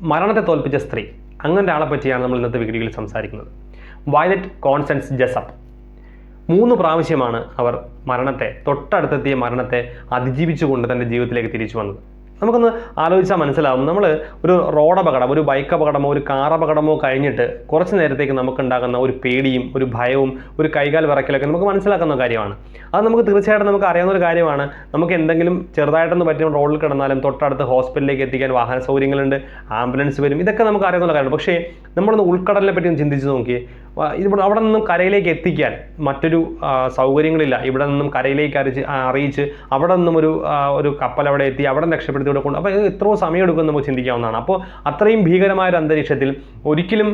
മരണത്തെ തോൽപ്പിച്ച സ്ത്രീ. അങ്ങനെ ഒരാളെ പറ്റിയാണ് നമ്മൾ ഇന്നത്തെ വീഡിയോയിൽ സംസാരിക്കുന്നത്. വയലറ്റ് കോൺസെൻസ് ജസപ്പ് മൂന്ന് പ്രാവശ്യമാണ് അവർ മരണത്തെ തൊട്ടടുത്തെത്തിയ മരണത്തെ അതിജീവിച്ചുകൊണ്ട് തന്റെ ജീവിതത്തിലേക്ക് തിരിച്ചു വന്നത്. നമുക്കൊന്ന് ആലോചിച്ചാൽ മനസ്സിലാവും. നമ്മൾ ഒരു റോഡ് അപകടം ഒരു ബൈക്ക് അപകടമോ ഒരു കാർ അപകടമോ കഴിഞ്ഞിട്ട് കുറച്ച് നേരത്തേക്ക് നമുക്കുണ്ടാകുന്ന ഒരു പേടിയും ഒരു ഭയവും ഒരു കൈകാൽ വിറക്കലൊക്കെ നമുക്ക് മനസ്സിലാക്കുന്ന കാര്യമാണ്. അത് നമുക്ക് തീർച്ചയായിട്ടും നമുക്ക് അറിയാവുന്ന ഒരു കാര്യമാണ്. നമുക്ക് എന്തെങ്കിലും ചെറുതായിട്ടൊന്ന് പറ്റിയ റോഡിൽ കിടന്നാലും തൊട്ടടുത്ത് ഹോസ്പിറ്റലിലേക്ക് എത്തിക്കാൻ വാഹന സൗകര്യങ്ങളുണ്ട് ആംബുലൻസ് വരും ഇതൊക്കെ നമുക്ക് അറിയാവുന്ന കാര്യമാണ്. പക്ഷേ നമ്മളൊന്ന് ഉൾക്കടലിനെ പറ്റി ഒന്ന് ചിന്തിച്ച് നോക്കിയേ. ഇവിടെ അവിടെ നിന്നും കരയിലേക്ക് എത്തിക്കാൻ മറ്റൊരു സൗകര്യങ്ങളില്ല. ഇവിടെ നിന്നും കരയിലേക്ക് അറിയിച്ച് അറിയിച്ച് അവിടെ നിന്നും ഒരു ഒരു കപ്പൽ അവിടെ എത്തി അവിടെ നിന്ന് രക്ഷപ്പെടുത്തി ഇവിടെ കൊണ്ട് അപ്പോൾ ഇത് എത്രയോ സമയം എടുക്കുമെന്ന് നമുക്ക് ചിന്തിക്കാവുന്നതാണ്. അപ്പോൾ അത്രയും ഭീകരമായ ഒരു അന്തരീക്ഷത്തിൽ ഒരിക്കലും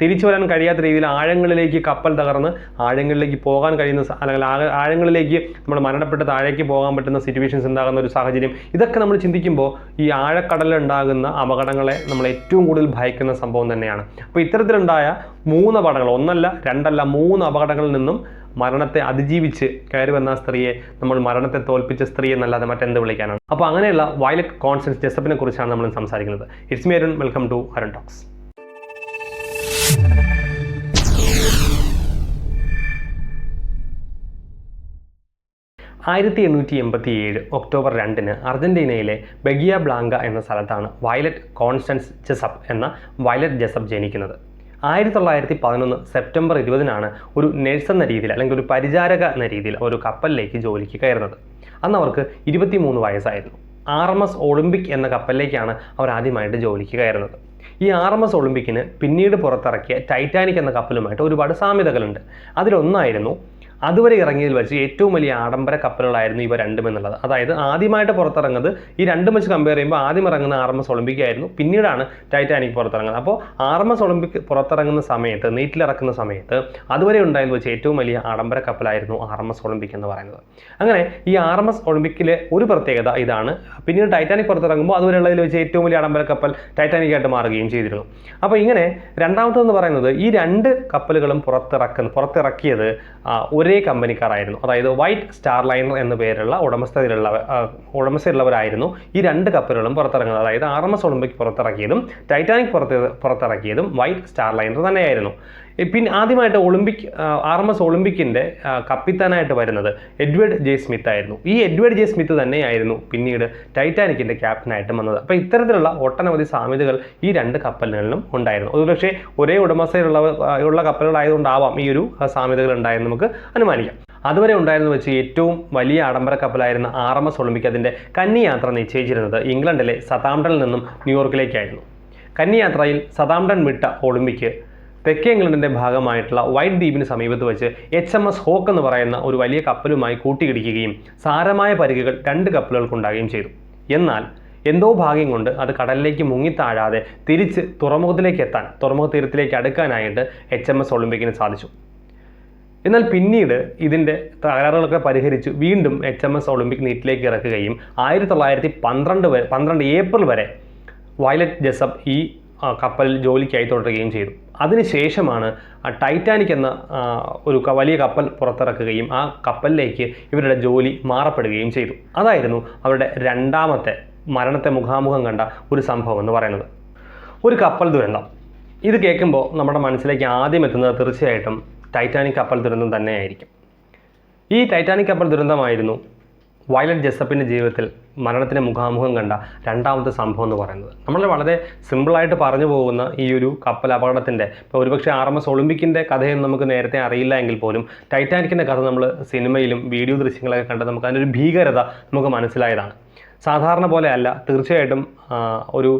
തിരിച്ചു വരാൻ കഴിയാത്ത രീതിയിൽ ആഴങ്ങളിലേക്ക് കപ്പൽ തകർന്ന് ആഴങ്ങളിലേക്ക് പോകാൻ കഴിയുന്ന അല്ലെങ്കിൽ ആഴങ്ങളിലേക്ക് നമ്മൾ മരണപ്പെട്ട് താഴേക്ക് പോകാൻ പറ്റുന്ന സിറ്റുവേഷൻസ് ഉണ്ടാകുന്ന ഒരു സാഹചര്യം. ഇതൊക്കെ നമ്മൾ ചിന്തിക്കുമ്പോൾ ഈ ആഴക്കടലുണ്ടാകുന്ന അപകടങ്ങളെ നമ്മൾ ഏറ്റവും കൂടുതൽ ഭയക്കുന്ന സംഭവം തന്നെയാണ്. അപ്പോൾ ഇത്തരത്തിലുണ്ടായ മൂന്ന് അപകടങ്ങൾ ഒന്നല്ല രണ്ടല്ല മൂന്ന് അപകടങ്ങളിൽ നിന്നും മരണത്തെ അതിജീവിച്ച് കയറി വന്ന സ്ത്രീയെ നമ്മൾ മരണത്തെ തോൽപ്പിച്ച സ്ത്രീ എന്നല്ലാതെ മറ്റെന്ത് വിളിക്കാനാണ്? അപ്പോൾ അങ്ങനെയുള്ള വയലറ്റ് കോൺസെൻസ് ജെസപ്പിനെ കുറിച്ചാണ് നമ്മൾ സംസാരിക്കുന്നത്. It's me Arun welcome to Arun talks. ആയിരത്തി എണ്ണൂറ്റി എൺപത്തി ഏഴ് ഒക്ടോബർ രണ്ടിന് അർജന്റീനയിലെ ബെഗിയ ബ്ലാങ്ക എന്ന സ്ഥലത്താണ് വയലറ്റ് കോൺസ്റ്റൻസ് ജെസപ്പ് എന്ന വയലറ്റ് ജെസപ്പ് ജനിക്കുന്നത്. ആയിരത്തി തൊള്ളായിരത്തി പതിനൊന്ന് സെപ്റ്റംബർ ഇരുപതിനാണ് ഒരു നഴ്സ് എന്ന രീതിയിൽ അല്ലെങ്കിൽ ഒരു പരിചാരക എന്ന രീതിയിൽ ഒരു കപ്പലിലേക്ക് ജോലിക്ക് കയറുന്നത്. അന്ന് അവർക്ക് ഇരുപത്തിമൂന്ന് വയസ്സായിരുന്നു. ആർ എം എസ് ഒളിമ്പിക് എന്ന കപ്പലിലേക്കാണ് അവർ ആദ്യമായിട്ട് ജോലിക്ക് കയറുന്നത്. ഈ ആർ എം എസ് ഒളിമ്പിക്കിന് പിന്നീട് പുറത്തിറക്കിയ ടൈറ്റാനിക് എന്ന കപ്പലുമായിട്ട് ഒരുപാട് സാമ്യതകളുണ്ട്. അതിലൊന്നായിരുന്നു അതുവരെ ഇറങ്ങിയതിൽ വെച്ച് ഏറ്റവും വലിയ ആഡംബര കപ്പലുകളായിരുന്നു ഇവ രണ്ടും എന്നുള്ളത്. അതായത് ആദ്യമായിട്ട് പുറത്തിറങ്ങുന്നത് ഈ രണ്ടും വെച്ച് കമ്പയർ ചെയ്യുമ്പോൾ ആദ്യം ഇറങ്ങുന്ന ആർ എം എസ് ഒളിമ്പിക് ആയിരുന്നു. പിന്നീടാണ് ടൈറ്റാനിക് പുറത്തിറങ്ങുന്നത്. അപ്പോൾ ആർ എം എസ് ഒളിമ്പിക് പുറത്തിറങ്ങുന്ന സമയത്ത് നീറ്റിലിറക്കുന്ന സമയത്ത് അതുവരെ ഉണ്ടായത് വെച്ച് ഏറ്റവും വലിയ ആഡംബര കപ്പലായിരുന്നു ആർ എം എസ് ഒളിമ്പിക് എന്ന് പറയുന്നത്. അങ്ങനെ ഈ ആർ എം എസ് ഒളിമ്പിക്കിലെ ഒരു പ്രത്യേകത ഇതാണ്. പിന്നീട് ടൈറ്റാനിക് പുറത്തിറങ്ങുമ്പോൾ അതുവരെയുള്ളതിൽ വെച്ച് ഏറ്റവും വലിയ ആഡംബര കപ്പൽ ടൈറ്റാനിക് ആയിട്ട് മാറുകയും ചെയ്തിരുന്നു. അപ്പോൾ ഇങ്ങനെ രണ്ടാമത്തെന്ന് പറയുന്നത് ഈ രണ്ട് കപ്പലുകളും പുറത്തിറക്കുന്ന പുറത്തിറക്കിയത് ആ, ഒരേ കമ്പനിക്കാരായിരുന്നു. അതായത് വൈറ്റ് സ്റ്റാർ ലൈനർ എന്ന പേരുള്ള ഉടമസ്ഥതയിലുള്ള ഉടമസ്ഥയിലുള്ളവരായിരുന്നു ഈ രണ്ട് കപ്പലുകളും പുറത്തിറങ്ങുന്നത്. അതായത് ആർ എം എസ് ഒളിമ്പിക് പുറത്തിറക്കിയതും ടൈറ്റാനിക് പുറത്ത് പുറത്തിറക്കിയതും വൈറ്റ് സ്റ്റാർ ലൈനർ തന്നെയായിരുന്നു. പിന്നെ ആദ്യമായിട്ട് ഒളിമ്പിക് ആർ എം എസ് ഒളിമ്പിക്കിന്റെ കപ്പിത്താനായിട്ട് വരുന്നത് എഡ്വേർഡ് ജെ സ്മിത്ത് ആയിരുന്നു. ഈ എഡ്വേർഡ് ജെ സ്മിത്ത് തന്നെയായിരുന്നു പിന്നീട് ടൈറ്റാനിക്കിന്റെ ക്യാപ്റ്റനായിട്ട് വന്നത്. അപ്പോൾ ഇത്തരത്തിലുള്ള ഒട്ടനവധി സാമ്യതകൾ ഈ രണ്ട് കപ്പലുകളിലും ഉണ്ടായിരുന്നു. ഒരുപക്ഷേ ഒരേ ഉടമസ്ഥയിലുള്ള ഉള്ള കപ്പലുകളായതുകൊണ്ടാവാം ഈ ഒരു സാമ്യതകൾ ഉണ്ടായെന്ന് നമുക്ക് അനുമാനിക്കാം. അതുവരെ ഉണ്ടായിരുന്നു വെച്ച് ഏറ്റവും വലിയ ആഡംബര കപ്പലായിരുന്ന ആർ എം എസ് ഒളിമ്പിക് അതിന്റെ കന്നിയാത്ര നിശ്ചയിച്ചിരുന്നത് ഇംഗ്ലണ്ടിലെ സതാംപ്ടണിൽ നിന്നും ന്യൂയോർക്കിലേക്കായിരുന്നു. കന്നിയാത്രയിൽ സതാംപ്ടൺ വിട്ട ഒളിമ്പിക് തെക്കേ ഇംഗ്ലണ്ടിന്റെ ഭാഗമായിട്ടുള്ള വൈറ്റ് ദ്വീപിന് സമീപത്ത് വെച്ച് എച്ച് എം എസ് ഹോക്ക് എന്ന് പറയുന്ന ഒരു വലിയ കപ്പലുമായി കൂട്ടിയിടിക്കുകയും സാരമായ പരിക്കുകൾ രണ്ട് കപ്പലുകൾക്കുണ്ടാകുകയും ചെയ്തു. എന്നാൽ എന്തോ ഭാഗ്യം കൊണ്ട് അത് കടലിലേക്ക് മുങ്ങിത്താഴാതെ തിരിച്ച് തുറമുഖത്തിലേക്ക് എത്താൻ തുറമുഖ തീരത്തിലേക്ക് അടുക്കാനായിട്ട് എച്ച് എം എസ് ഒളിമ്പിക്കിന് സാധിച്ചു. എന്നാൽ പിന്നീട് ഇതിന്റെ തകരാറുകളൊക്കെ പരിഹരിച്ച് വീണ്ടും എച്ച് എം എസ് ഒളിമ്പിക് നീറ്റിലേക്ക് ഇറക്കുകയും ആയിരത്തി തൊള്ളായിരത്തി പന്ത്രണ്ട് വരെ പന്ത്രണ്ട് ഏപ്രിൽ വരെ വയലറ്റ് ജസപ്പ് ഈ കപ്പലിൽ ജോലിക്കായി തുടരുകയും ചെയ്തു. അതിനുശേഷമാണ് ആ ടൈറ്റാനിക് എന്ന ഒരു വലിയ കപ്പൽ പുറത്തിറക്കുകയും ആ കപ്പലിലേക്ക് ഇവരുടെ ജോലി മാറപ്പെടുകയും ചെയ്തു. അതായിരുന്നു അവരുടെ രണ്ടാമത്തെ മരണത്തെ മുഖാമുഖം കണ്ട ഒരു സംഭവം എന്ന് പറയുന്നത്. ഒരു കപ്പൽ ദുരന്തം. ഇത് കേൾക്കുമ്പോൾ നമ്മുടെ മനസ്സിലേക്ക് ആദ്യം എത്തുന്നത് തീർച്ചയായിട്ടും ടൈറ്റാനിക് കപ്പൽ ദുരന്തം തന്നെയായിരിക്കും. ഈ ടൈറ്റാനിക് കപ്പൽ ദുരന്തമായിരുന്നു വയലറ്റ് ജസപ്പിന്റെ ജീവിതത്തിൽ മരണത്തിന് മുഖാമുഖം കണ്ട രണ്ടാമത്തെ സംഭവം എന്ന് പറയുന്നത്. നമ്മൾ വളരെ സിമ്പിളായിട്ട് പറഞ്ഞു പോകുന്ന ഈ ഒരു കപ്പൽ അപകടത്തിന്റെ ഇപ്പോൾ ഒരുപക്ഷെ ആർ എം എസ് ഒളിമ്പിക്കിന്റെ കഥയൊന്നും നമുക്ക് നേരത്തെ അറിയില്ല എങ്കിൽ പോലും ടൈറ്റാനിക്കിന്റെ കഥ നമ്മൾ സിനിമയിലും വീഡിയോ ദൃശ്യങ്ങളൊക്കെ കണ്ട് നമുക്ക് അതിനൊരു ഭീകരത നമുക്ക് മനസ്സിലായതാണ്. സാധാരണ പോലെ അല്ല. തീർച്ചയായിട്ടും ഒരു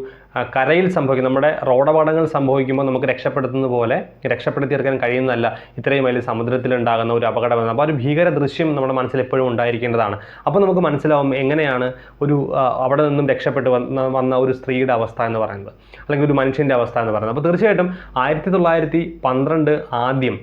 കരയിൽ സംഭവിക്കും. നമ്മുടെ റോഡപകടങ്ങൾ സംഭവിക്കുമ്പോൾ നമുക്ക് രക്ഷപ്പെടുത്തുന്ന പോലെ രക്ഷപ്പെടുത്തിയെടുക്കാൻ കഴിയുന്നതല്ല. ഇത്രയും വലിയ സമുദ്രത്തിലുണ്ടാകുന്ന ഒരു അപകടമെന്ന് അപ്പോൾ ഒരു ഭീകര ദൃശ്യം നമ്മുടെ മനസ്സിൽ എപ്പോഴും ഉണ്ടായിരിക്കേണ്ടതാണ്. അപ്പോൾ നമുക്ക് മനസ്സിലാവും എങ്ങനെയാണ് ഒരു അവിടെ നിന്നും രക്ഷപ്പെട്ട് വന്ന വന്ന ഒരു സ്ത്രീയുടെ അവസ്ഥ എന്ന് പറയുന്നത്. അല്ലെങ്കിൽ ഒരു മനുഷ്യന്റെ അവസ്ഥ എന്ന് പറയുന്നത്. അപ്പോൾ തീർച്ചയായിട്ടും ആയിരത്തി തൊള്ളായിരത്തി പന്ത്രണ്ട് ആദ്യം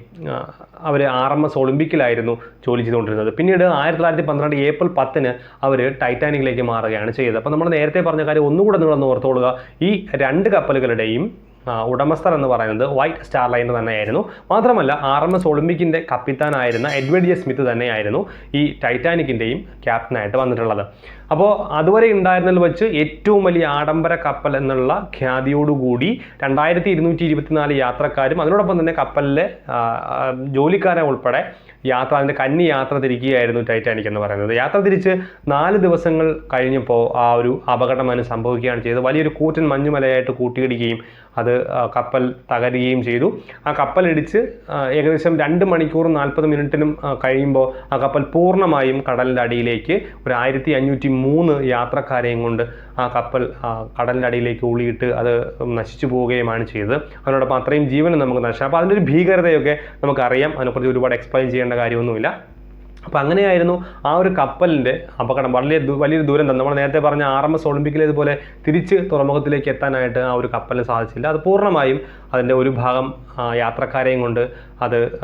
അവർ ആർ എം എസ് ഒളിമ്പിക്കിലായിരുന്നു ജോലി ചെയ്തുകൊണ്ടിരുന്നത്. പിന്നീട് ആയിരത്തി തൊള്ളായിരത്തി പന്ത്രണ്ട് ഏപ്രിൽ പത്തിന് അവർ ടൈറ്റാനിക്കിലേക്ക് മാറുകയാണ് ചെയ്തത്. അപ്പോൾ നമ്മൾ നേരത്തെ പറഞ്ഞ കാര്യം ഒന്നുകൂടെ നിങ്ങളൊന്ന് ഓർത്തോളുക ഈ രണ്ട് കപ്പലുകളുടെയും ഉടമസ്ഥർ എന്ന് പറയുന്നത് വൈറ്റ് സ്റ്റാർ ലൈൻ തന്നെയായിരുന്നു. മാത്രമല്ല ആർ എം എസ് ഒളിമ്പിക്കിന്റെ കപ്പിത്താനായിരുന്ന എഡ്വേർഡ് ജെ സ്മിത്ത് തന്നെയായിരുന്നു ഈ ടൈറ്റാനിക്കിന്റെയും ക്യാപ്റ്റനായിട്ട് വന്നിട്ടുള്ളത്. അപ്പോൾ അതുവരെ ഉണ്ടായിരുന്നതിൽ വെച്ച് ഏറ്റവും വലിയ ആഡംബര കപ്പൽ എന്നുള്ള ഖ്യാതിയോടുകൂടി രണ്ടായിരത്തി ഇരുന്നൂറ്റി ഇരുപത്തിനാല് യാത്രക്കാരും അതിനോടൊപ്പം തന്നെ കപ്പലിലെ ജോലിക്കാരെ ഉൾപ്പെടെ യാത്ര അതിന്റെ കന്നി യാത്ര തിരിക്കുകയായിരുന്നു ടൈറ്റാനിക് എന്ന് പറയുന്നത്. യാത്ര തിരിച്ച് നാല് ദിവസങ്ങൾ കഴിഞ്ഞപ്പോൾ ആ ഒരു അപകടം അതിന് സംഭവിക്കുകയാണ് ചെയ്തത്. വലിയൊരു കൂറ്റൻ മഞ്ഞുമലയായിട്ട് കൂട്ടിയിടിക്കുകയും അത് കപ്പൽ തകരുകയും ചെയ്തു. ആ കപ്പലിടിച്ച് ഏകദേശം രണ്ട് മണിക്കൂറും നാൽപ്പത് മിനിറ്റിനും കഴിയുമ്പോൾ ആ കപ്പൽ പൂർണമായും കടലിന്റെ അടിയിലേക്ക് ഒരു ആയിരത്തി അഞ്ഞൂറ്റി മൂന്ന് യാത്രക്കാരെയും കൊണ്ട് ആ കപ്പൽ കടലിന്റെ അടിയിലേക്ക് ഉളിയിട്ട് അത് നശിച്ചു പോവുകയുമാണ് ചെയ്തത്. അതിനോടൊപ്പം അത്രയും ജീവനും നമുക്ക് നഷ്ടം. അപ്പോൾ അതിന്റെ ഒരു ഭീകരതയൊക്കെ നമുക്കറിയാം. അതിനെക്കുറിച്ച് ഒരുപാട് എക്സ്പ്ലെയിൻ ചെയ്യേണ്ട കാര്യമൊന്നുമില്ല. അപ്പോൾ അങ്ങനെയായിരുന്നു ആ ഒരു കപ്പലിന്റെ അപകടം. ദു- വലിയൊരു ദുരന്തം. നമ്മൾ നേരത്തെ പറഞ്ഞ ആർ എം എസ് ഒളിമ്പിക്കിലേതുപോലെ തിരിച്ച് തുറമുഖത്തിലേക്ക് എത്താനായിട്ട് ആ ഒരു കപ്പലിന് സാധിച്ചില്ല. അത് പൂർണമായും അതിന്റെ ഒരു ഭാഗം യാത്രക്കാരെയും കൊണ്ട് അത്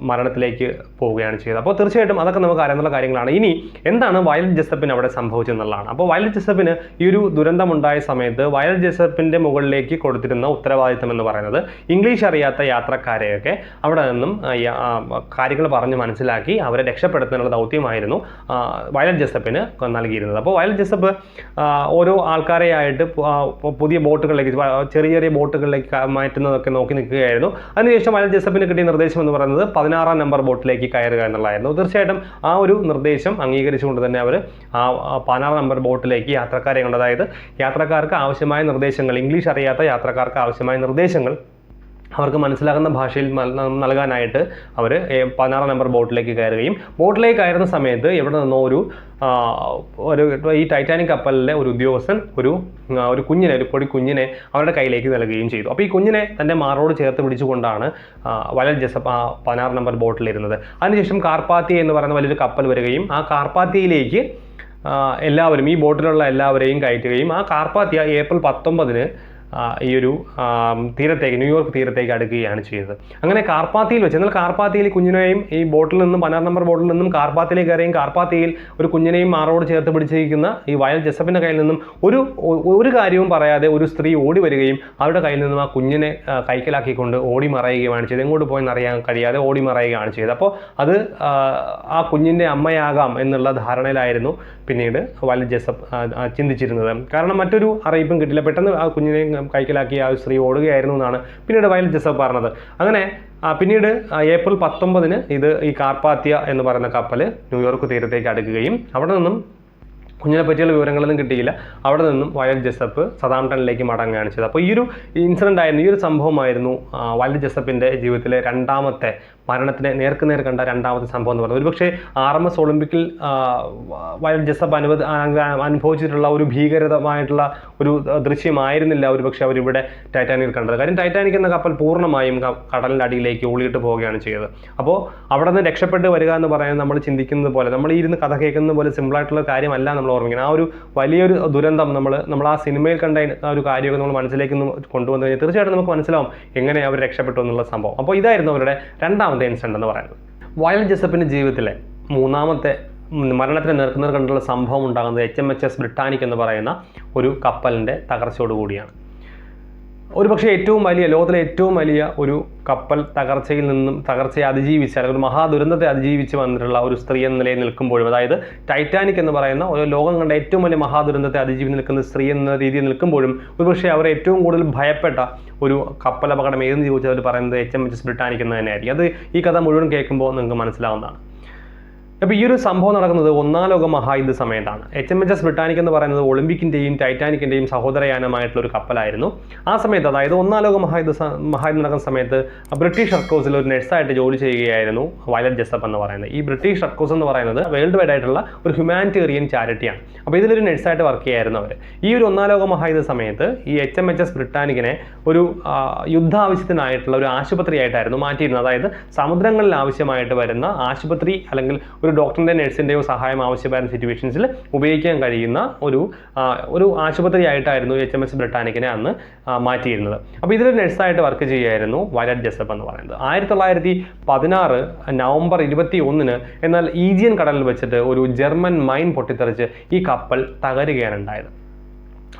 മരണത്തിലേക്ക് പോവുകയാണ് ചെയ്തത്. അപ്പോൾ തീർച്ചയായിട്ടും അതൊക്കെ നമുക്ക് അറിയാനുള്ള കാര്യങ്ങളാണ്. ഇനി എന്താണ് വയലറ്റ് ജസപ്പിന് അവിടെ സംഭവിച്ചതെന്നുള്ളതാണ്. അപ്പോൾ വയലറ്റ് ജസപ്പിന് ഈ ഒരു ദുരന്തമുണ്ടായ സമയത്ത് വയലറ്റ് ജസപ്പിന്റെ മുകളിലേക്ക് കൊടുത്തിരുന്ന ഉത്തരവാദിത്തം എന്ന് പറയുന്നത് ഇംഗ്ലീഷ് അറിയാത്ത യാത്രക്കാരെയൊക്കെ അവിടെ നിന്നും കാര്യങ്ങൾ പറഞ്ഞ് മനസ്സിലാക്കി അവരെ രക്ഷപ്പെടുത്താനുള്ള ദൗത്യമായിരുന്നു വയലറ്റ് ജസപ്പിന് നൽകിയിരുന്നത്. അപ്പോൾ വയലറ്റ് ജസപ്പ് ഓരോ ആൾക്കാരെയായിട്ട് പുതിയ ബോട്ടുകളിലേക്ക് ചെറിയ ചെറിയ ബോട്ടുകളിലേക്ക് മാറ്റുന്നതൊക്കെ നോക്കി നിൽക്കുകയായിരുന്നു. അതിനുശേഷം വയലറ്റ് ജസപ്പിന് കിട്ടിയ നിർദ്ദേശം എന്ന് പറയുന്നത് പതിനാറാം നമ്പർ ബോട്ടിലേക്ക് കയറുക എന്നുള്ളതായിരുന്നു. തീർച്ചയായിട്ടും ആ ഒരു നിർദ്ദേശം അംഗീകരിച്ചുകൊണ്ട് തന്നെ അവർ ആ പതിനാറാം നമ്പർ ബോട്ടിലേക്ക് യാത്രക്കാരെ കൊണ്ട് അതായത് യാത്രക്കാർക്ക് ആവശ്യമായ നിർദ്ദേശങ്ങൾ ഇംഗ്ലീഷ് അറിയാത്ത യാത്രക്കാർക്ക് ആവശ്യമായ നിർദ്ദേശങ്ങൾ അവർക്ക് മനസ്സിലാകുന്ന ഭാഷയിൽ നൽകാനായിട്ട് അവർ പതിനാറാം നമ്പർ ബോട്ടിലേക്ക് കയറുകയും ബോട്ടിലേക്ക് കയറുന്ന സമയത്ത് എവിടെ നിന്നോ ഒരു ഒരു ഈ ടൈറ്റാനിക് കപ്പലിലെ ഒരു ഉദ്യോഗസ്ഥൻ ഒരു ഒരു കുഞ്ഞിനെ ഒരു പൊടി കുഞ്ഞിനെ അവരുടെ കയ്യിലേക്ക് നൽകുകയും ചെയ്തു. അപ്പോൾ ഈ കുഞ്ഞിനെ തന്റെ മാറോട് ചേർത്ത് പിടിച്ചുകൊണ്ടാണ് വലൽ ജസപ്പ് ആ പതിനാറ് നമ്പർ ബോട്ടിലിരുന്നത്. അതിനുശേഷം കാർപ്പാത്തി എന്ന് പറയുന്ന വലിയൊരു കപ്പൽ വരികയും ആ കാർപ്പാത്തിയിലേക്ക് എല്ലാവരും ഈ ബോട്ടിലുള്ള എല്ലാവരെയും കയറ്റുകയും ആ കാർപ്പാത്തിയ ഏപ്രിൽ പത്തൊമ്പതിന് ഈ ഒരു തീരത്തേക്ക് ന്യൂയോർക്ക് തീരത്തേക്ക് അടുക്കുകയാണ് ചെയ്തത് അങ്ങനെ കാർപ്പാത്തിയിൽ വെച്ച് എന്നാൽ കാർപ്പാത്തിയിൽ കുഞ്ഞിനെയും ഈ ബോട്ടിൽ നിന്നും പതിനാറ് നമ്പർ ബോട്ടിൽ നിന്നും കാർപ്പാത്തിയിലേക്ക് കയറിയും കാർപ്പാത്തിയിൽ ഒരു കുഞ്ഞിനെയും മാറോട് ചേർത്ത് പിടിച്ചിരിക്കുന്ന ഈ വയൽ ജസഫിന്റെ കയ്യിൽ നിന്നും ഒരു ഒരു കാര്യവും പറയാതെ ഒരു സ്ത്രീ ഓടി വരികയും അവരുടെ കയ്യിൽ നിന്നും ആ കുഞ്ഞിനെ കൈക്കലാക്കിക്കൊണ്ട് ഓടി മറയുകയാണ് ചെയ്തത്. എങ്ങോട്ട് പോയെന്ന് അറിയാൻ കഴിയാതെ ഓടി മറയുകയാണ് ചെയ്തത്. അപ്പോൾ അത് ആ, കുഞ്ഞിന്റെ അമ്മയാകാം എന്നുള്ള ധാരണയിലായിരുന്നു പിന്നീട് വയൽ ജസഫ് ചിന്തിച്ചിരുന്നത്. കാരണം മറ്റൊരു അറിയിപ്പും കിട്ടില്ല. പെട്ടെന്ന് ആ കുഞ്ഞിനെ കൈക്കലാക്കി ആ സ്ത്രീ ഓടുകയായിരുന്നു എന്നാണ് പിന്നീട് വയൽ ജസബ് പറഞ്ഞത്. അങ്ങനെ പിന്നീട് ഏപ്രിൽ പത്തൊമ്പതിന് ഇത് ഈ കാർപ്പാത്തിയ എന്ന് പറയുന്ന കപ്പൽ ന്യൂയോർക്ക് തീരത്തേക്ക് അടുക്കുകയും അവിടെ നിന്നും കുഞ്ഞിനെ പറ്റിയുള്ള വിവരങ്ങളൊന്നും കിട്ടിയില്ല. അവിടെ നിന്നും വയൽ ജസപ്പ് സതാംപ്ടണിലേക്ക് മടങ്ങുകയാണ് ചെയ്തത് അപ്പോൾ ഈ ഒരു ഇൻസിഡന്റ് ആയിരുന്നു ഈ ഒരു സംഭവമായിരുന്നു വയൽ ജസപ്പിന്റെ ജീവിതത്തിലെ രണ്ടാമത്തെ മരണത്തിനെ നേർക്ക് നേർ കണ്ട രണ്ടാമത്തെ സംഭവം എന്ന് പറയുന്നത്. ഒരുപക്ഷെ ആർ എം എസ് ഒളിമ്പിക്കിൽ വയൽ ജസപ്പ് അനുവദ അനുഭവിച്ചിട്ടുള്ള ഒരു ഭീകരമായിട്ടുള്ള ഒരു ദൃശ്യമായിരുന്നില്ല. ഒരുപക്ഷെ അവരിവിടെ ടൈറ്റാനിക്കിൽ കണ്ടത്. കാര്യം ടൈറ്റാനിക് എന്ന കപ്പൽ പൂർണമായും കടലിന്റെ അടിയിലേക്ക് ഓളിയിട്ട് പോവുകയാണ് ചെയ്തത്. അപ്പോൾ അവിടെ നിന്ന് രക്ഷപ്പെട്ട് വരിക എന്ന് പറയുന്നത് നമ്മൾ ചിന്തിക്കുന്നത് പോലെ നമ്മൾ ഇരുന്ന് കഥ കേൾക്കുന്നത് പോലെ സിമ്പിളായിട്ടുള്ള കാര്യമല്ല നമ്മൾ ഓർമ്മിക്കണം. ആ ഒരു വലിയൊരു ദുരന്തം നമ്മൾ നമ്മൾ ആ സിനിമയിൽ കണ്ട ആ ഒരു കാര്യമൊക്കെ നമ്മൾ മനസ്സിലേക്ക് കൊണ്ടുവന്നു കഴിഞ്ഞാൽ തീർച്ചയായിട്ടും നമുക്ക് മനസ്സിലാവും എങ്ങനെ അവർ രക്ഷപ്പെട്ടു എന്നുള്ള സംഭവം. അപ്പോൾ ഇതായിരുന്നു അവരുടെ രണ്ടാമത്തെ ഇൻസിഡന്റ് എന്ന് പറയുന്നത്. വയൽ ജസപ്പിന്റെ ജീവിതത്തിലെ മൂന്നാമത്തെ മരണത്തിന് നേർക്കുനേർ കണ്ടുള്ള സംഭവം ഉണ്ടാകുന്നത് H M H S Britannic എന്ന് പറയുന്ന ഒരു കപ്പലിന്റെ തകർച്ചയോടുകൂടിയാണ് ഒരുപക്ഷെ ഏറ്റവും വലിയ ലോകത്തിലെ ഏറ്റവും വലിയ ഒരു കപ്പൽ തകർച്ചയിൽ നിന്നും തകർച്ചയെ അതിജീവിച്ച് അല്ലെങ്കിൽ ഒരു മഹാദുരന്തത്തെ അതിജീവിച്ച് വന്നിട്ടുള്ള ഒരു സ്ത്രീ എന്ന നിലയിൽ നിൽക്കുമ്പോഴും അതായത് ടൈറ്റാനിക് എന്ന് പറയുന്ന ഒരു ലോകം കണ്ട ഏറ്റവും വലിയ മഹാദുരന്തത്തെ അതിജീവിച്ച് നിൽക്കുന്ന സ്ത്രീ എന്ന രീതിയിൽ നിൽക്കുമ്പോഴും ഒരുപക്ഷെ അവർ ഏറ്റവും കൂടുതൽ ഭയപ്പെട്ട ഒരു കപ്പൽ അപകടം ഏതെന്ന് ചോദിച്ചാൽ അവർ പറയുന്നത് H M H S Britannic എന്ന് തന്നെയായിരിക്കും. അത് ഈ കഥ മുഴുവൻ കേൾക്കുമ്പോൾ നിങ്ങൾക്ക് മനസ്സിലാവുന്നതാണ്. അപ്പോൾ ഈ ഒരു സംഭവം നടക്കുന്നത് ഒന്നാം ലോക മഹായുദ്ധ സമയത്താണ്. H M H S Britannic എന്ന് പറയുന്നത് ഒളിമ്പിക്കിന്റെയും ടൈറ്റാനിക്കിന്റെയും സഹോദരയാനമായിട്ടുള്ള ഒരു കപ്പലായിരുന്നു. ആ സമയത്ത് അതായത് ഒന്നാം ലോക മഹായുദ്ധ മഹായുദ്ധം നടക്കുന്ന സമയത്ത് ബ്രിട്ടീഷ് അർക്കോസിൽ ഒരു നഴ്സായിട്ട് ജോലി ചെയ്യുകയായിരുന്നു വയലറ്റ് ജസപ്പ് എന്ന് പറയുന്നത്. ഈ ബ്രിട്ടീഷ് അർക്കോസ് എന്ന് പറയുന്നത് വേൾഡ് വൈഡ് ആയിട്ടുള്ള ഒരു ഹ്യൂമാനിറ്റേറിയൻ ചാരിറ്റിയാണ്. അപ്പോൾ ഇതിലൊരു നഴ്സായിട്ട് വർക്ക് ചെയ്യായിരുന്നു അവർ ഈ ഒരു ഒന്നാം ലോക മഹായുദ്ധ സമയത്ത് ഈ എച്ച് എം എച്ച് എസ് ബ്രിട്ടാനിക്കിനെ ഒരു യുദ്ധ ആവശ്യത്തിനായിട്ടുള്ള ഒരു ആശുപത്രിയായിട്ടായിരുന്നു മാറ്റിയിരുന്നത്. അതായത് സമുദ്രങ്ങളിൽ ആവശ്യമായിട്ട് വരുന്ന ആശുപത്രി അല്ലെങ്കിൽ ഒരു ഡോക്ടറിന്റെ നഴ്സിന്റെയോ സഹായം ആവശ്യമായ സിറ്റുവേഷൻസിൽ ഉപയോഗിക്കാൻ കഴിയുന്ന ഒരു ഒരു ഒരു ആശുപത്രിയായിട്ടായിരുന്നു എച്ച് എം എസ് ബ്രിട്ടാനിക്കിനെ അന്ന് മാറ്റിയിരുന്നത്. അപ്പോൾ ഇതിൽ നഴ്സായിട്ട് വർക്ക് ചെയ്യുമായിരുന്നു വയലറ്റ് ജസപ്പ് എന്ന് പറയുന്നത്. ആയിരത്തി തൊള്ളായിരത്തി പതിനാറ് നവംബർ ഇരുപത്തി ഒന്നിന് എന്നാൽ ഈജിയൻ കടലിൽ വെച്ചിട്ട് ഒരു ജർമ്മൻ മൈൻ പൊട്ടിത്തെറിച്ച് ഈ കപ്പൽ തകരുകയാണ് ഉണ്ടായത്.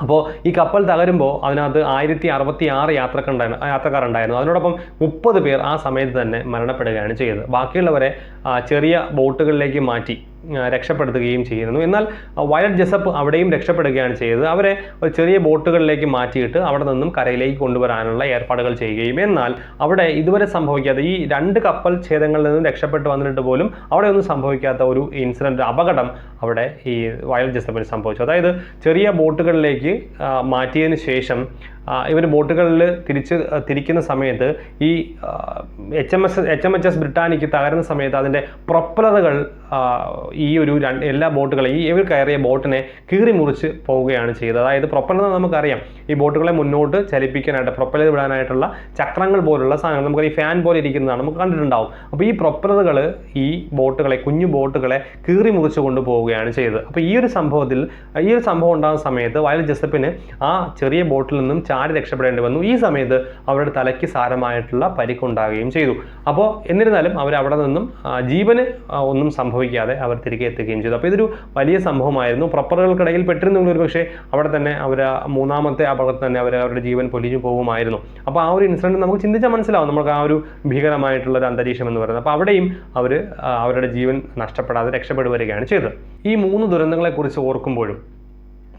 അപ്പോൾ ഈ കപ്പൽ തകരുമ്പോൾ അതിനകത്ത് ആയിരത്തി അറുപത്തി ആറ് യാത്രക്കുണ്ടായിരുന്നു യാത്രക്കാരുണ്ടായിരുന്നു. അതിനോടൊപ്പം മുപ്പത് പേർ ആ സമയത്ത് തന്നെ മരണപ്പെടുകയാണ് ചെയ്തത്. ബാക്കിയുള്ളവരെ ചെറിയ ബോട്ടുകളിലേക്ക് മാറ്റി. രക്ഷപ്പെടുത്തുകയും ചെയ്യുന്നു. എന്നാൽ വയലറ്റ് ജെസപ്പ് അവിടെയും രക്ഷപ്പെടുകയാണ് ചെയ്തത്. അവരെ ഒരു ചെറിയ ബോട്ടുകളിലേക്ക് മാറ്റിയിട്ട് അവിടെ നിന്നും കരയിലേക്ക് കൊണ്ടുവരാനുള്ള ഏർപ്പാടുകൾ ചെയ്യുകയും എന്നാൽ അവിടെ ഇതുവരെ സംഭവിക്കാത്ത ഈ രണ്ട് കപ്പൽ ഛേദങ്ങളിൽ നിന്നും രക്ഷപ്പെട്ട് വന്നിട്ട് പോലും അവിടെ ഒന്നും സംഭവിക്കാത്ത ഒരു ഇൻസിഡന്റ് അപകടം അവിടെ ഈ വയലറ്റ് ജെസപ്പിന് സംഭവിച്ചു. അതായത് ചെറിയ ബോട്ടുകളിലേക്ക് മാറ്റിയതിന് ശേഷം ഇവർ ബോട്ടുകളിൽ തിരിച്ച് തിരിക്കുന്ന സമയത്ത് ഈ H M S H M H S Britannic തകരുന്ന സമയത്ത് അതിന്റെ പ്രൊപ്പലറുകൾ ഈ ഒരു എല്ലാ ബോട്ടുകളെ ഈ ഇവർ കയറിയ ബോട്ടിനെ കീറി മുറിച്ച് പോവുകയാണ് ചെയ്തത്. അതായത് പ്രൊപ്പലർ നമുക്കറിയാം. ഈ ബോട്ടുകളെ മുന്നോട്ട് ചലിപ്പിക്കാനായിട്ട് പ്രൊപ്പലർ വിടാനായിട്ടുള്ള ചക്രങ്ങൾ പോലുള്ള സാധനങ്ങൾ. നമുക്ക് ഈ ഫാൻ പോലെ ഇരിക്കുന്നതാണ് നമുക്ക് കണ്ടിട്ടുണ്ടാവും. അപ്പോൾ ഈ പ്രൊപ്പലറുകൾ ഈ ബോട്ടുകളെ കുഞ്ഞു ബോട്ടുകളെ കീറി മുറിച്ച് കൊണ്ടുപോവുകയാണ് ചെയ്തത്. അപ്പോൾ ഈ ഒരു സംഭവത്തിൽ ഈ ഒരു സംഭവം ഉണ്ടാകുന്ന സമയത്ത് വയൽ ജസപ്പിന് ആ ചെറിയ ബോട്ടിൽ നിന്നും ചാടി രക്ഷപ്പെടേണ്ടി വന്നു. ഈ സമയത്ത് അവരുടെ തലയ്ക്ക് സാരമായിട്ടുള്ള പരിക്കുണ്ടാകുകയും ചെയ്തു. അപ്പോൾ എന്നിരുന്നാലും അവർ അവിടെ നിന്നും ജീവന് ഒന്നും ഒന്നും സംഭവിക്കാതെ അവർ തിരികെ എത്തുകയും ചെയ്തു. അപ്പോൾ ഇതൊരു വലിയ സംഭവമായിരുന്നു. പ്രപ്പറുകൾക്കിടയിൽ പെട്ടിരുന്നെങ്കിൽ ഒരു പക്ഷേ അവിടെ തന്നെ അവർ മൂന്നാമത്തെ അപകടത്തിൽ തന്നെ അവർ അവരുടെ ജീവൻ പൊലിഞ്ഞു പോകുമായിരുന്നു. അപ്പോൾ ആ ഒരു ഇൻസിഡന്റ് നമുക്ക് ചിന്തിച്ചാൽ മനസ്സിലാവും. നമുക്ക് ആ ഒരു ഭീകരമായിട്ടുള്ള ഒരു അന്തരീക്ഷം എന്ന് പറയുന്നത്. അപ്പോൾ അവിടെയും അവർ അവരുടെ ജീവൻ നഷ്ടപ്പെടാതെ രക്ഷപ്പെടുവരികയാണ് ചെയ്തത്. ഈ മൂന്ന് ദുരന്തങ്ങളെക്കുറിച്ച് ഓർക്കുമ്പോഴും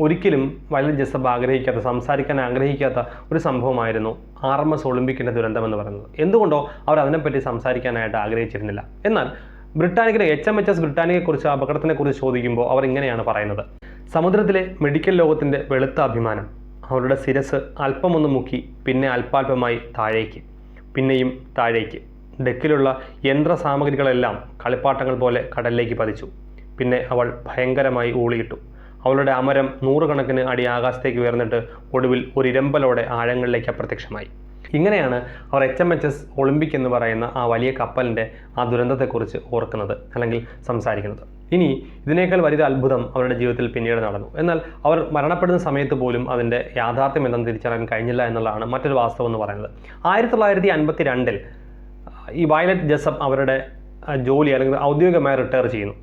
ഒരിക്കലും വയലറ്റ് ജസബ് ആഗ്രഹിക്കാത്ത സംസാരിക്കാൻ ആഗ്രഹിക്കാത്ത ഒരു സംഭവമായിരുന്നു ആർ എം എസ് ഒളിമ്പിക്കിന്റെ ദുരന്തം എന്ന് പറയുന്നത്. എന്തുകൊണ്ടോ അവർ അതിനെപ്പറ്റി സംസാരിക്കാനായിട്ട് ആഗ്രഹിച്ചിരുന്നില്ല. എന്നാൽ ബ്രിട്ടാനിക്കിലെ എച്ച് എം എച്ച് എസ് ബ്രിട്ടാനിയെക്കുറിച്ച് അപകടത്തിനെക്കുറിച്ച് ചോദിക്കുമ്പോൾ അവർ ഇങ്ങനെയാണ് പറയുന്നത്. സമുദ്രത്തിലെ മെഡിക്കൽ ലോകത്തിന്റെ വെളുത്ത അഭിമാനം. അവരുടെ ശിരസ് അല്പമൊന്ന് മുക്കി പിന്നെ അല്പാൽപമായി താഴേക്ക് പിന്നെയും താഴേക്ക്. ഡെക്കിലുള്ള യന്ത്ര സാമഗ്രികളെല്ലാം കളിപ്പാട്ടങ്ങൾ പോലെ കടലിലേക്ക് പതിച്ചു. പിന്നെ അവൾ ഭയങ്കരമായി ഊളിയിട്ടു. അവളുടെ അമരം നൂറുകണക്കിന് അടി ആകാശത്തേക്ക് ഉയർന്നിട്ട് ഒടുവിൽ ഒരു ഇരമ്പലോടെ ആഴങ്ങളിലേക്ക് അപ്രത്യക്ഷമായി. ഇങ്ങനെയാണ് അവർ H M H S Olympic എന്ന് പറയുന്ന ആ വലിയ കപ്പലിന്റെ ആ ദുരന്തത്തെക്കുറിച്ച് ഓർക്കുന്നത് അല്ലെങ്കിൽ സംസാരിക്കുന്നത്. ഇനി ഇതിനേക്കാൾ വലിയൊരു അത്ഭുതം അവരുടെ ജീവിതത്തിൽ പിന്നീട് നടന്നു. എന്നാൽ അവർ മരണപ്പെടുന്ന സമയത്ത് പോലും അതിന്റെ യാഥാർത്ഥ്യം എന്തെന്ന് തിരിച്ചറിയാൻ കഴിഞ്ഞില്ല എന്നുള്ളതാണ് മറ്റൊരു വാസ്തവം എന്ന് പറയുന്നത്. ആയിരത്തി തൊള്ളായിരത്തി അൻപത്തി രണ്ടിൽ ഈ വയലറ്റ് ജസപ്പ് അവരുടെ ജോലി അല്ലെങ്കിൽ ഔദ്യോഗികമായി റിട്ടയർ ചെയ്യുന്നു.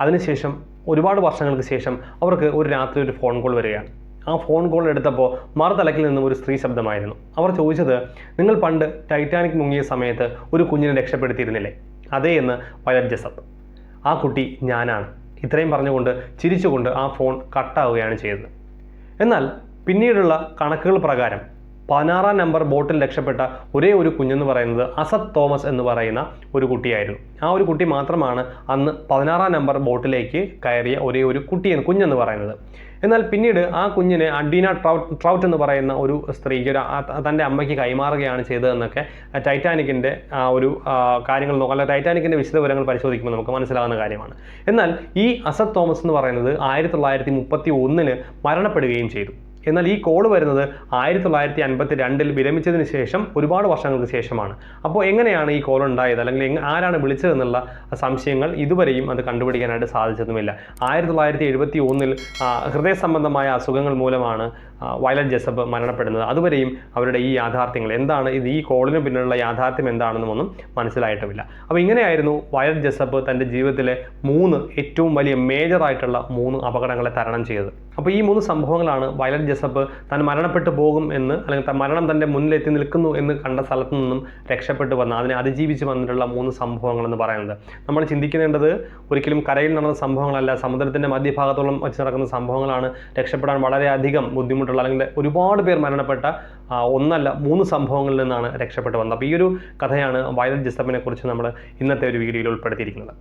അതിനുശേഷം ഒരുപാട് വർഷങ്ങൾക്ക് ശേഷം അവർക്ക് ഒരു രാത്രി ഒരു ഫോൺ കോൾ വരികയാണ്. ആ ഫോൺ കോൾ എടുത്തപ്പോൾ മറുതലക്കിൽ നിന്നും ഒരു സ്ത്രീ ശബ്ദമായിരുന്നു. അവർ ചോദിച്ചത് നിങ്ങൾ പണ്ട് ടൈറ്റാനിക് മുങ്ങിയ സമയത്ത് ഒരു കുഞ്ഞിനെ രക്ഷപ്പെടുത്തിയിരുന്നില്ലേ? അതേ എന്ന് വയലറ്റ് ജസപ്പ് ആ കുട്ടി ഞാനാണ്. ഇത്രയും പറഞ്ഞുകൊണ്ട് ചിരിച്ചുകൊണ്ട് ആ ഫോൺ കട്ടാവുകയാണ് ചെയ്തത്. എന്നാൽ പിന്നീടുള്ള കണക്കുകൾ പ്രകാരം പതിനാറാം നമ്പർ ബോട്ടിൽ രക്ഷപ്പെട്ട ഒരേ ഒരു കുഞ്ഞെന്ന് പറയുന്നത് അസത് തോമസ് എന്ന് പറയുന്ന ഒരു കുട്ടിയായിരുന്നു. ആ ഒരു കുട്ടി മാത്രമാണ് അന്ന് പതിനാറാം നമ്പർ ബോട്ടിലേക്ക് കയറിയ ഒരേ ഒരു കുട്ടി കുഞ്ഞെന്ന് പറയുന്നത്. എന്നാൽ പിന്നീട് ആ കുഞ്ഞിനെ അഡീന ട്രൗട്ട് ട്രൗട്ട് എന്ന് പറയുന്ന ഒരു സ്ത്രീക്ക് ഒരു തന്റെ അമ്മയ്ക്ക് കൈമാറുകയാണ് ചെയ്തതെന്നൊക്കെ ടൈറ്റാനിക്കിന്റെ ആ ഒരു കാര്യങ്ങൾ നോക്കാം അല്ല ടൈറ്റാനിക്കിന്റെ വിശദവിവരങ്ങൾ പരിശോധിക്കുമ്പോൾ നമുക്ക് മനസ്സിലാകുന്ന കാര്യമാണ്. എന്നാൽ ഈ അസത് തോമസ് എന്ന് പറയുന്നത് ആയിരത്തി തൊള്ളായിരത്തി മുപ്പത്തി ഒന്നിന് മരണപ്പെടുകയും ചെയ്തു. എന്നാൽ ഈ കോൾ വരുന്നത് ആയിരത്തി തൊള്ളായിരത്തി അൻപത്തി രണ്ടിൽ വിരമിച്ചതിന് ശേഷം ഒരുപാട് വർഷങ്ങൾക്ക് ശേഷമാണ്. അപ്പോൾ എങ്ങനെയാണ് ഈ കോൾ ഉണ്ടായത്? അല്ലെങ്കിൽ ആരാണ് വിളിച്ചതെന്നുള്ള സംശയങ്ങൾ ഇതുവരെയും അത് കണ്ടുപിടിക്കാനായിട്ട് സാധിച്ചതുമില്ല. ആയിരത്തി തൊള്ളായിരത്തി എഴുപത്തി ഒന്നിൽ ഹൃദയ സംബന്ധമായ അസുഖങ്ങൾ മൂലമാണ് വയലറ്റ് ജസബ് മരണപ്പെടുന്നത്. അതുവരെയും അവരുടെ ഈ യാഥാർത്ഥ്യങ്ങൾ എന്താണ്? ഇത് ഈ കോളിന് പിന്നിലുള്ള യാഥാർത്ഥ്യം എന്താണെന്നും ഒന്നും മനസ്സിലായിട്ടുമില്ല. അപ്പോൾ ഇങ്ങനെയായിരുന്നു വയലറ്റ് ജസബ് തന്റെ ജീവിതത്തിലെ മൂന്ന് ഏറ്റവും വലിയ മേജറായിട്ടുള്ള മൂന്ന് അപകടങ്ങളെ തരണം ചെയ്തത്. അപ്പോൾ ഈ മൂന്ന് സംഭവങ്ങളാണ് വയലറ്റ് ജസബ് താൻ മരണപ്പെട്ടു പോകും എന്ന് അല്ലെങ്കിൽ മരണം തന്റെ മുന്നിലെത്തി നിൽക്കുന്നു എന്ന് കണ്ട സ്ഥലത്തു നിന്നും രക്ഷപ്പെട്ടു വന്ന അതിനെ അതിജീവിച്ച് വന്നിട്ടുള്ള മൂന്ന് സംഭവങ്ങളെന്ന് പറയുന്നത്. നമ്മൾ ചിന്തിക്കേണ്ടത് ഒരിക്കലും കരയിൽ നടന്ന സംഭവങ്ങളല്ല സമുദ്രത്തിന്റെ മധ്യഭാഗത്തോളം വെച്ച് നടക്കുന്ന സംഭവങ്ങളാണ് രക്ഷപ്പെടാൻ വളരെയധികം ബുദ്ധിമുട്ടുള്ള അല്ലെങ്കിൽ ഒരുപാട് പേർ മരണപ്പെട്ട ഒന്നല്ല മൂന്ന് സംഭവങ്ങളിൽ നിന്നാണ് രക്ഷപ്പെട്ടു വന്നത്. അപ്പോൾ ഈ ഒരു കഥയാണ് വയലറ്റ് ജസബിനെ കുറിച്ച് നമ്മൾ ഇന്നത്തെ ഒരു വീഡിയോയിൽ ഉൾപ്പെടുത്തിയിരിക്കുന്നത്.